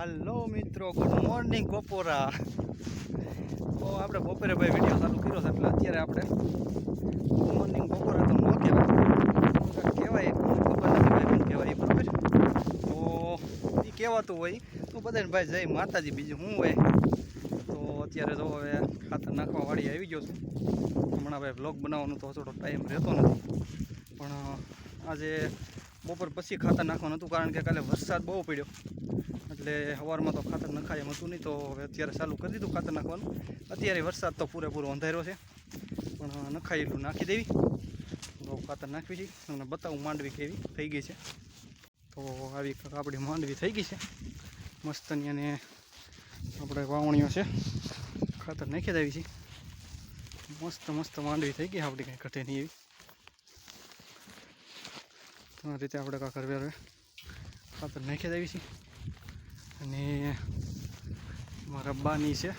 હાલો મિત્રો good morning બપોરા. તો આપણે બપોરે ભાઈ વીડિયો ચાલુ કર્યો છે, એટલે અત્યારે આપણે ગુડ મોર્નિંગ બપોરે તો ન કહેવાય. કહેવાય ખબર નથી ભાઈ પણ કહેવાય બરાબર તો એ કહેવાતું હોય, તો બધાને ભાઈ જય માતાજી, બીજું શું હોય? તો અત્યારે તો હવે ખાતર નાખવા વાળી આવી ગયો છું. હમણાં ભાઈ બ્લોગ બનાવવાનો તો થોડો ટાઈમ રહેતો નથી. પણ આજે બપોર પછી ખાતર નાખવાનું હતું, કારણ કે કાલે વરસાદ બહુ પડ્યો. એટલે સવારમાં તો ખાતર નખાય એમ હતું નહીં, તો હવે અત્યારે ચાલુ કરી દીધું ખાતર નાખવાનું. અત્યારે વરસાદ તો પૂરેપૂરો અંધાર્યો છે, પણ નખાયેલું નાખી દેવી. તો ખાતર નાખવી છે. તમને બતાવું માંડવી કેવી થઈ ગઈ છે. તો આવી આપણી માંડવી થઈ ગઈ છે. મસ્તની અને આપણે વાવણીઓ છે. ખાતર નાખી દેવી છે. મસ્ત મસ્ત માંડવી થઈ ગઈ આપણી કંઈ ઘટે નહીં એવી. આ રીતે આપણે કાકર વેરવે ખાતર નાખી દેવી છે. અને રબ્બાની બાની છે.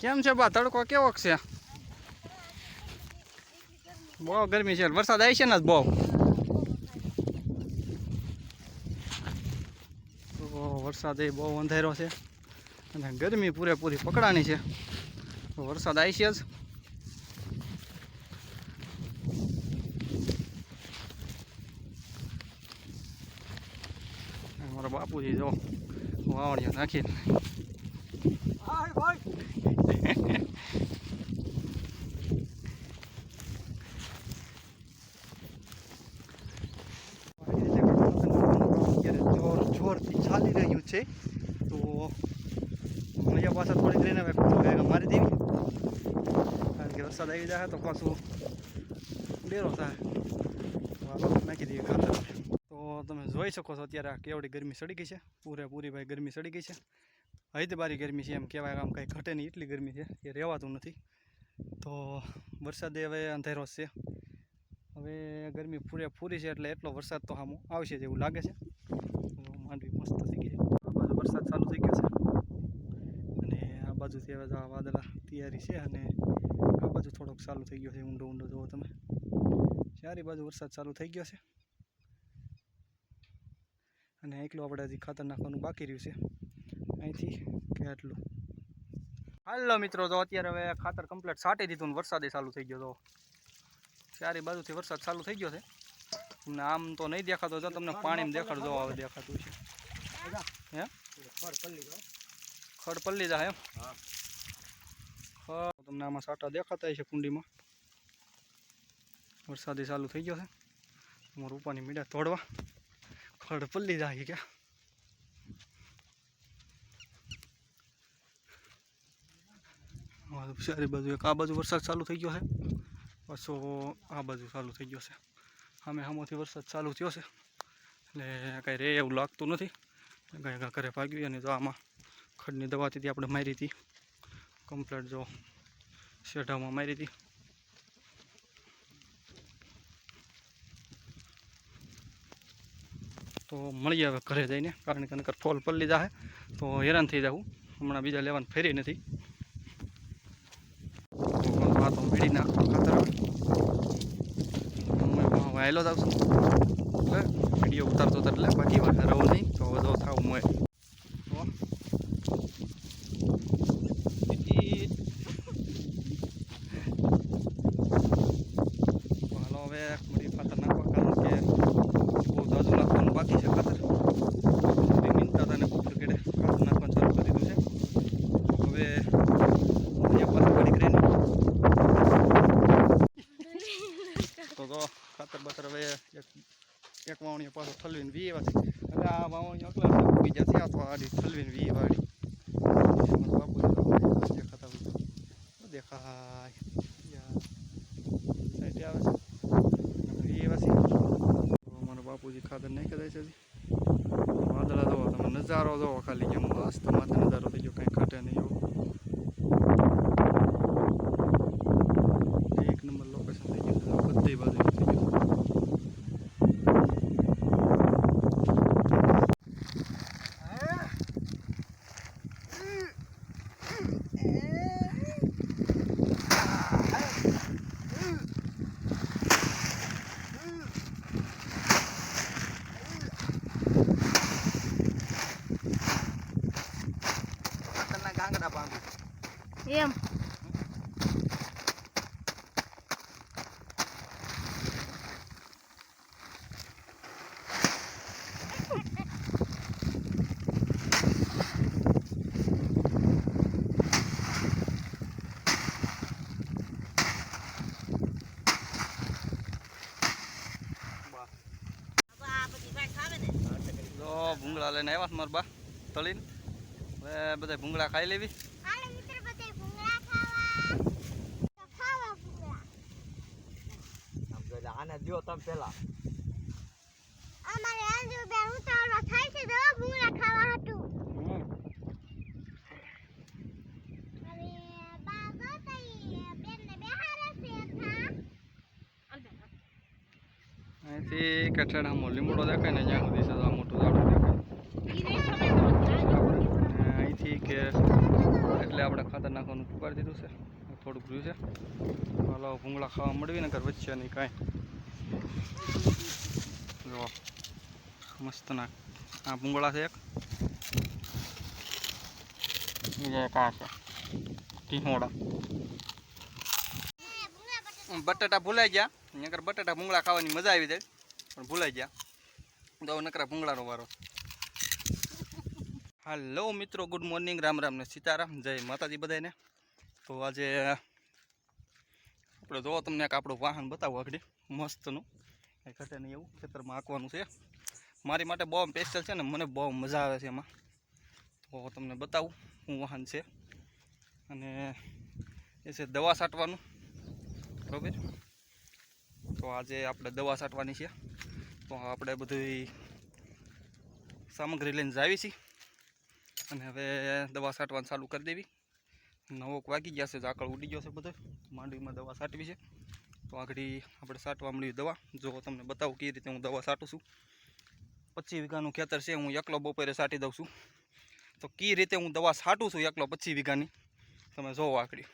કેમ છે બા? તડકો કેવો છે? બહુ ગરમી છે. વરસાદ આવી છે ને બહુ તો વરસાદ એ બહુ અંધારો છે. અને ગરમી પૂરેપૂરી પકડાની છે. વરસાદ આવી છે જ. મારા બાપુજી જો વાવણીઓ નાખીને અત્યારે જોર જોરથી ચાલી રહ્યું છે તો અહીંયા પાછા થોડીક રહીને હવે ભેગા મારી દેવી કારણ કે વરસાદ આવી જાય તો પાછું ડેરો થાય નાખી દેવી ખાતર તો તમે જોઈ શકો છો અત્યારે કેવડી ગરમી સડી ગઈ છે પૂરેપૂરી ભાઈ ગરમી સડી ગઈ છે હૈદબારી ગરમી છે એમ કહેવાય આમ કંઈ ઘટે નહીં એટલી ગરમી છે એ રહેવાતું નથી તો વરસાદે હવે અંધેરો છે હવે ગરમી પૂરેપૂરી છે એટલે એટલો વરસાદ તો આમ આવશે જેવું લાગે છે તો માંડવી મસ્ત થઈ ગઈ છે આ બાજુ વરસાદ ચાલુ થઈ ગયો છે. અને આ બાજુથી હવે તો આ વાદળા તૈયારી છે અને આ બાજુ થોડોક ચાલુ થઈ ગયો છે ઊંડો ઊંડો જુઓ તમે. ચારે બાજુ વરસાદ ચાલુ થઈ ગયો છે. અને એકલું આપણે હજી ખાતર નાખવાનું બાકી રહ્યું છે. અહીંથી કે આટલું. હાલો મિત્રો તો અત્યારે હવે ખાતર કમ્પ્લીટ છાંટી દીધું ને વરસાદે ચાલુ થઈ ગયો તો. ચારે બાજુથી વરસાદ ચાલુ થઈ ગયો છે. તમને આમ તો નહીં દેખાતો જો તમને પાણીમાં દેખાડ જોવા હવે દેખાતું છે. હે? ખડ પલ્લી જાય એમ? ખડ તમને આમાં સાટા દેખાતા છે કુંડીમાં. વરસાદી ચાલુ થઈ ગયો છે. અમારું રૂપાની મીડા તોડવા. ખડ પલ્લી જાય ક્યાં? સારી બાજુ એક આ બાજુ વરસાદ ચાલુ થઈ ગયો છે. પાછો આ બાજુ ચાલુ થઈ ગયો છે. અમે સામેથી વરસાદ ચાલુ થયો છે. એટલે કાંઈ રે એવું લાગતું નથી. કાંઈ ઘણા ઘરે ભાગ્યું અને જો આમાં ખડની દવાથી આપણે મારી હતી. કમ્પ્લેટ જો શેઢામાં મારી હતી. તો મળીએ હવે ઘરે જઈને, કારણ કે નકર ફોલ પલ્લી જાય તો હેરાન થઈ જાઉં હમણાં બીજા લેવાનું ફેરી નથી. આ તો મીડી નાખતો ખાતર હું વાયેલો જ આવશું. વીડિયો ઉતારતો હતો એટલે બાકી વાત રહું નહીં તો જો થાવ મોય હાલો હવે મળી ખાતર નાખવા કારણ કે બહુ જાજુ નાખવાનું બાકી છે ખાતર મિનતા હતા ને ક્રિકેટે ખાતર નાખવાનું ચાલુ કરી દીધું છે હવે અહીંયા પાછું ઘડીક રહીને તો તો ખાતર બાતર હવે એક એક વાવણીઓ પાછો ઠલવીને વી વાળી એટલે આ વાવણીઓ અકલા જશે થયા તો આડી ઠલવીને વી વાળી બાપુ દેખાય. યાર આવે છે. વી એવા છે તો અમારા બાપુજી ખાતર નાખી દે છે વાદળા જોવો, તમે નજારો જોવો ખાલી, કેમ મસ્ત માથે નજારો થઈ ગયો, કાંઈ ઘટે નહીં એવો એક નંબર લોકેશન થઈ ગયું છે બધી બાજુ થઈ ગયું એમ. ભૂંગળા લઈને આવ્યા મારા બા તળીને. હવે બધા ભૂંગળા ખાઈ લેવી હાલો મિત્ર બધે ભૂંગળા ખાવા તો ખાવા ભૂંગળા આમ જો એટલે આને દ્યો તમે પેલા. અમારે આજુ બે ઉતાવળા થાય છે તો ભૂંગળા ખાવા હતું અહીંથી કઠેડામાં લીમડો દેખાય ને જ્યાં સુધી મોટું ઝાડું દેખાય. અહીંથી કે એટલે આપણે ખાતર નાખવાનું પુકાર દીધું છે. થોડુંક રહ્યું છે. હાલો ભૂંગળા ખાવા મળવી ને ઘર વચ્ચે નહીં કાંઈ. જો, મસ્ત ના આ ભૂંગળા છે એક. બીજા એક આ છે. ટીહોડા બટાટા ભૂલાઈ ગયા. નકર બટાટા ભૂંગળા ખાવાની મજા આવી જાય. પણ ભૂલાઈ ગયા. તો નકરા ભૂંગળાનો વારો. હાલો મિત્રો ગુડ મોર્નિંગ રામ રામ ને સીતારામ. જય માતાજી બધાને તો આજે આપણે જોવો તમને એક આપણું વાહન બતાવું આગળ. મસ્તનું. એ ઘટે નહીં એવું. ખેતરમાં હાંકવાનું છે. મારી માટે બહુ સ્પેશિયલ છે ને મને બહુ મજા આવે છે એમાં. તો તમને બતાવું શું વાહન છે. અને એ છે દવા છાંટવાનું બરાબર? તો આજે આપણે દવા છાંટવાની છે. તો આપણે બધી સામગ્રી લઈને જાવી છીએ અને હવે દવા છાંટવાનું ચાલુ કરી દેવી. નવોક વાગી ગયા છે, ઝાકળ ઉડી ગયો છે બધો. માંડવીમાં દવા છાંટવી છે. તો આગળ આપણે છાંટવા મળ્યું દવા. જો તમને બતાવું કઈ રીતે હું દવા છાંટું છું. પચીસ વીઘાનું ખેતર છે, હું એકલો બપોરે છાંટી દઉં છું. તો કઈ રીતે હું દવા છાંટું છું એકલો પચીસ વીઘાની? તમે જોવો આકડી